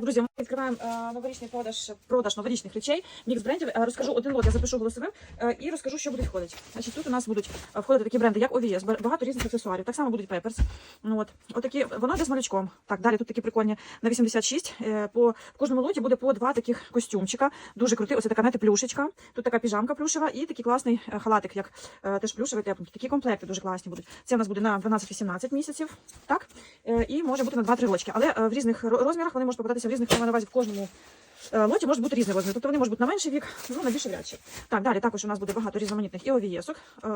Друзі, ми відкриваємо е, новорічний продаж, продаж новорічних речей. Мікс брендів. Е, розкажу один лот, я запишу голосовим е, і розкажу, що буде входити. Значить, тут у нас будуть входити такі бренди, як OVS, багато різних аксесуарів. Так само будуть Peppers. Ну, от. Отакі, воно йде з малючком. Так, далі тут такі прикольні на 86. Е, по, в кожному лоті буде по два таких костюмчика. Дуже крутий. Оце така, знаєте, плюшечка. Тут така піжамка плюшева і такий класний халатик, як теж плюшевий тепленький. Такі комплекти дуже класні будуть. Це у нас буде на 12-18 місяців. Так? І може бути на 2-3 рочки. Але в різних розмірах вони можуть попадатися різних маю на увазі в кожному. Е, Лоті може бути різний розмір, тобто вони можуть бути на менший вік, ну на більше вряд. Так, далі також у нас буде багато різноманітних і овієсок, е,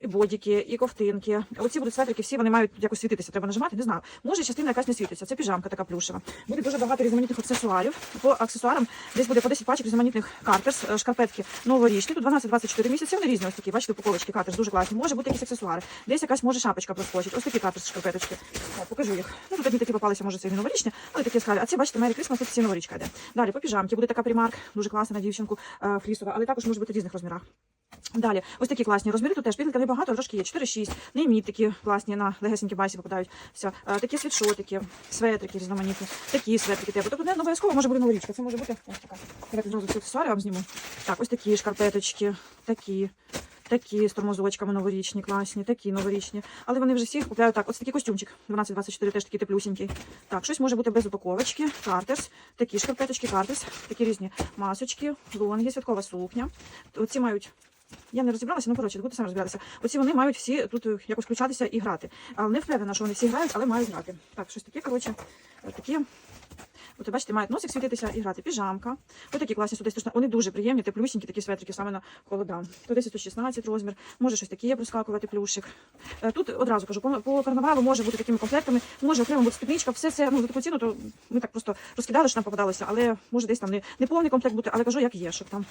і бодіки, і ковтинки. Оці будуть светрики, всі вони мають якось світитися, треба нажимати, не знаю. Може, частина якась не світиться. Це піжамка така плюшева. Буде дуже багато різноманітних аксесуарів. По аксесуарам десь буде по 10 пачок різноманітних картерс, е, шкарпетки новорічні. Тут 12-24 місяці. Вони різні ось такі. Бачите, упаковочки картерс дуже класні. Може бути якісь аксесуари. Десь якась може шапочка проскочить. Ось такі картерс шкарпеточки. Покажу їх. Ну тут одні такі попалися, може це і новорічні, але такі скалі. А це бачите, Merry Christmas, тут всі новорічка йде. Далі по піжамці буде така примарк, дуже класна на дівчинку, е, флісова, але також може бути в різних розмірах. Далі, ось такі класні розміри. Тут теж підлітка небагато, трошки є 4-6. Нейміт такі класні на легесенькі байсі попадають. Все. Такі світшотики, светрики різноманітні, такі светрики теплі. Тобто не обов'язково може бути новорічка. Це може бути ось така. Давайте зразу аксесуари вам зніму. Так, ось такі шкарпеточки, такі. Такі з тормозочками новорічні, класні, такі новорічні. Але вони вже всі купляють так. Ось такий костюмчик 12-24, теж такий теплюсінький. Так, щось може бути без упаковочки, картерс, такі шкарпеточки, картерс, такі різні масочки, лонги, святкова сукня. Оці мають я не розібралася, ну коротше, будете самі розбиратися. Оці вони мають всі тут е, якось включатися і грати. Але не впевнена, що вони всі грають, але мають грати. Так, щось таке, коротше, такі. От, бачите, мають носик світитися і грати. Піжамка. Ось такі класні сюди. Вони дуже приємні, теплюсінькі такі светрики саме на холода. То 10 то 16 розмір. Може щось таке проскакувати плюшик. Е, Тут одразу кажу, по, карнавалу може бути такими комплектами, може окремо бути спідничка, все це ну за таку ціну, то ми так просто розкидали, що нам попадалося, але може десь там не, не повний комплект бути, але кажу, як є, щоб там.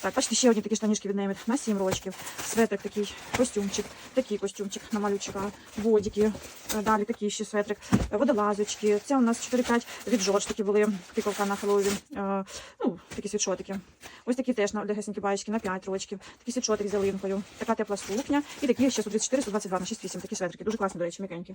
Так, бачите, ще одні такі штанішки від Немет на 7 рочків. Светрик такий, костюмчик, такий костюмчик на малючка, бодіки, е, далі такий ще светрик, водолазочки. Це у нас 4-5 від Жорж такі були, тиковка на Хеллоуін. Е, Ну, такі світшотики. Ось такі теж на легесенькі баєчки на 5 рочків. Такі світшотик з ялинкою, така тепла сукня. І такі ще 134, 122 на 6-8, такі светрики. Дуже класні, до речі, м'якенькі.